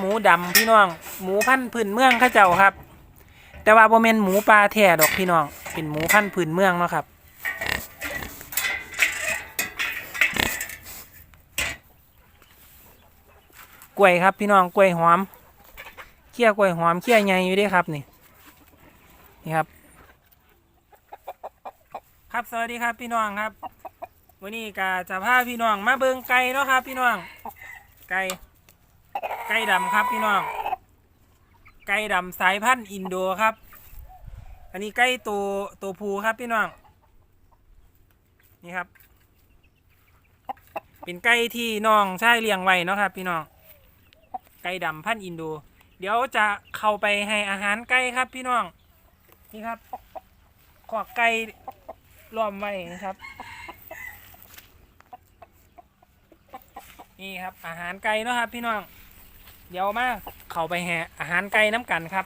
หมูปลาหมูดำพี่น้อง หมูพันธุ์พื้นเมืองข้าเจ้าครับ แต่ว่าบ่แม่นหมูปลาแท้ดอกพี่น้อง เป็นหมูพันธุ์พื้นเมืองเนาะครับ กล้วยครับพี่น้องกล้วยหอมเคี่ยวกล้วยหอมเคี่ยวใหญ่อยู่ด้วยครับนี่นี่ครับ ครับสวัสดีครับพี่น้องครับวันนี้ก็จะพาพี่น้องมาเบิงไก่เนาะครับ พี่น้องไก่ ก่ดำครับพี่น้อง ไก่ดำสายพันธุ์อินโดครับ อันนี้ไก่ตัวตัวผู้ครับพี่น้อง นี่ครับ เป็นไก่ที่น้องใชายเลี้ยงไว้เนาะครับ พี่น้อง ไก่ดำพันธุ์อินโด เดี๋ยวจะเข้าไปให้อาหารไก่ครับพี่น้อง นี่ครับ ขอกไก่ล้อมไว้นะครับนี่ครับอาหารไก่เนาะครับพี่น้อง เดี๋ยวมาเข้าไปแห่อาหารไก่น้ำกันครับ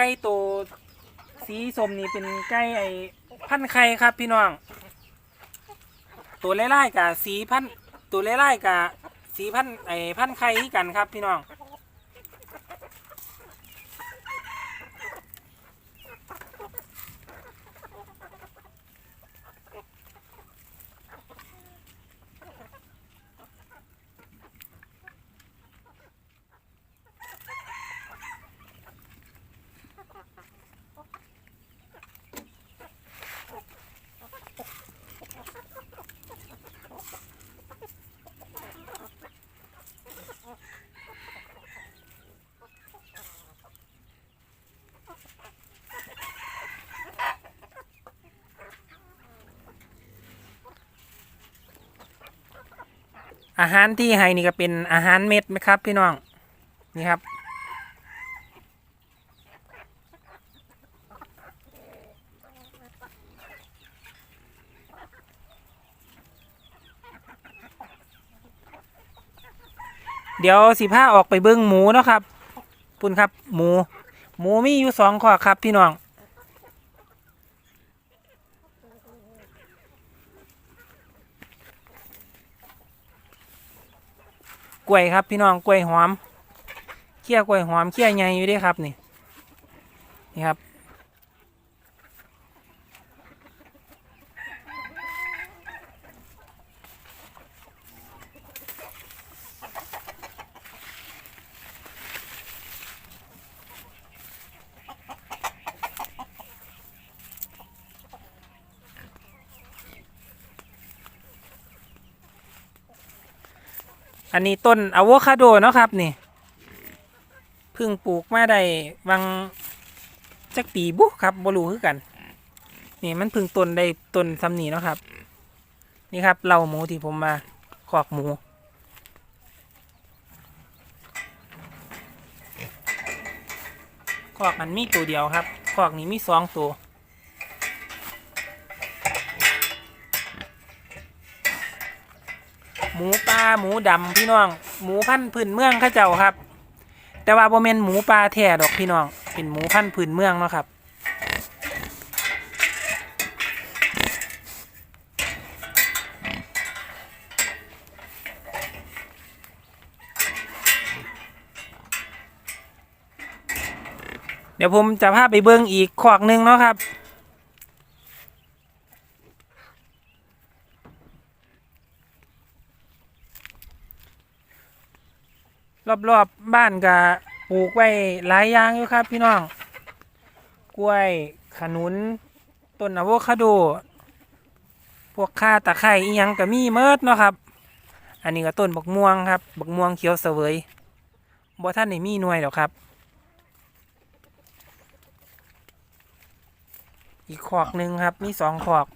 ไก่ตัวสีส้มนี่เป็นไก่ไอ้พันธุ์ไข่ครับพี่น้อง ตัวไล่ๆกับสีพันตัวไล่ๆกับสีพันไอ้พันธุ์ไข่ที่กันครับพี่น้อง อาหารที่ให้นี่ก็เป็นอาหารเม็ดไหมครับ พี่น้องนี่ครับ เดี๋ยวสิพาออกไปเบิ้งหมูเนาะครับพุ่นครับ หมู หมูมีอยู่สองข้อครับพี่น้อง กล้วยครับ พี่น้องกล้วยหอมเคี่ยวกล้วยหอมเคี่ยวใหญ่อยู่ด้วยครับนี่นี่ครับ อันนี้ต้นอะโวคาโดเนาะครับนี่เพิ่งปลูกมาได้วังจักปีบุครับบรูคือกัน นี่มันพิ่งต้นได้ต้นซำนีเนาะครับ นี่ครับเราหมูที่ผมมาขอกหมู ขอกมันมีตัวเดียวครับ ขอกนี้มีสองตัว หมูปลาหมูดำพี่น้อง หมูพันธุ์พื้นเมืองข้าเจ้าครับ แต่ว่าโบ่แม่นหมูปลาแท้ดอกพี่น้อง เป็นหมูพันธุ์พื้นเมืองเนาะครับเดี๋ยวผมจะพาไปเบิ่งอีกขอกหนึ่งเนาะครับ รอบๆบบ้านก็ปลูกไว้หลายอย่างอยู่ครับ พี่น้อง กล้วยขนุนต้นอะโวคาโด พวกข่าตะไคร้อียังก็มีเมิดเนาะครับ อันนี้ก็ต้นบักม่วงครับบักม่วงเขียวเสวยบ่ท่านได้มีหน่วยหรอกครับ อีกขอกหนึ่งครับ มีสองขอก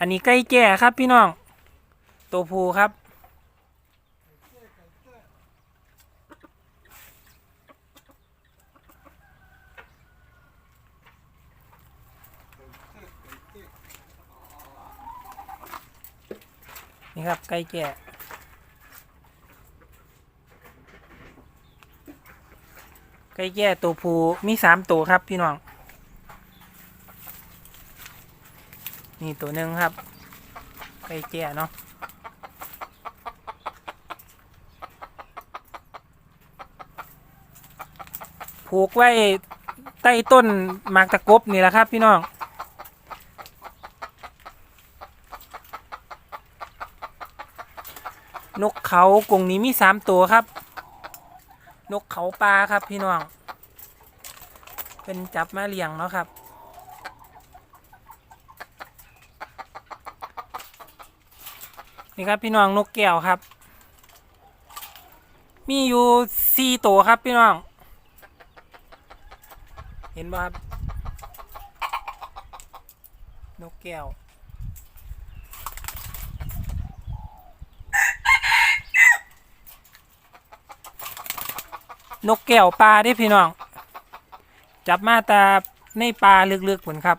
อันนี้ไก่แก่ครับพี่น้อง ตัวผู้ครับ นี่ครับไก่แก่ไก่แก่ตัวผู้มีสามตัวครับพี่น้อง นี่ตัวหนึ่งครับไก่แก่เนาะผูกไว้ใต้ต้นหมากตะกบนี่แหละครับ พี่น้องนกเขากรงนี้มีสามตัวครับ นกเขาปลาครับพี่น้อง เป็นจับมาเลี้ยงเนาะครับ นี่ครับพี่น้องนกแก้วครับ มีอยู่สี่ตัวครับพี่น้อง เห็นบ่ครับ นกแก้วนกแก้วปลาเด้พี่น้อง จับมาแตาในปลาลึกๆผลครับ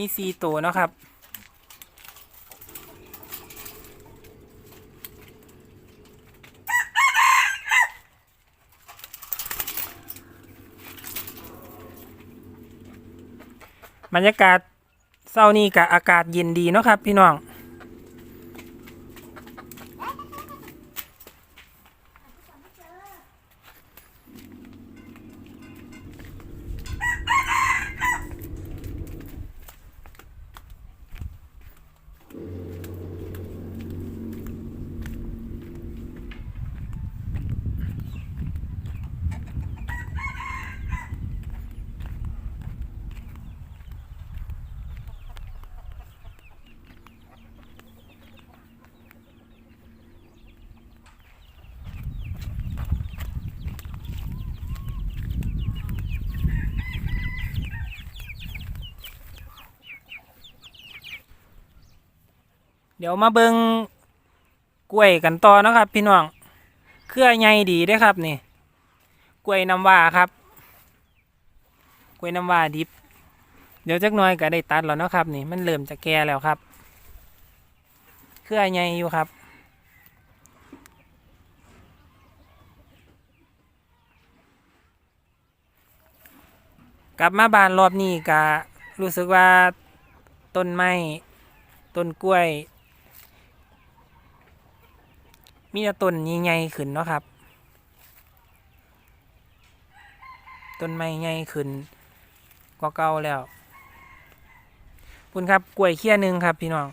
มีสี่ตัวเนาะครับ บรรยากาศเศร้านี้กับอากาศเย็นดีเนาะครับ พี่น้อง เดี๋ยวมาเบิงกล้วยกันต่อนะครับ พี่น้อง เครือใหญ่ดีเด้ครับนี่ กล้วยน้ำว้าครับ กล้วยน้ำว้าดิบ เดี๋ยวจักน่อยก็ได้ตัดแล้วนะครับ นี่มันเริ่มจะแก่แล้วครับ เครือใหญ่อยู่ครับ กลับมาบ้านรอบนี้ก็รู้สึกว่าต้นไม้ต้นกล้วย มีแต่ต้นใหญ่ๆขึ้นเนาะครับ ต้นไม้ใหญ่ขึ้นกว่าเก่าแล้วคุณครับกล้วยเคี้ยนึงครับ พี่น้อง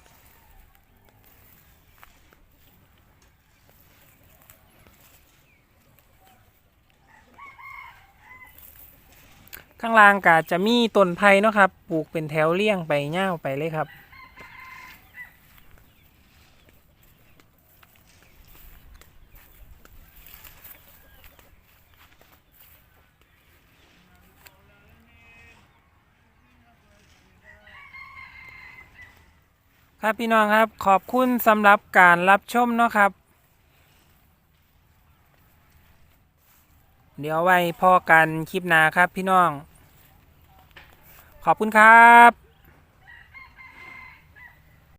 ข้างล่างก็จะมีต้นไผ่เนาะครับ ปลูกเป็นแถวเลี่ยงไปเง่าไปเลยครับ ครับพี่น้องครับขอบคุณสำหรับการรับชมเนาะครับ เดี๋ยวไว้พอกันคลิปหน้าครับพี่น้อง ขอบคุณครับ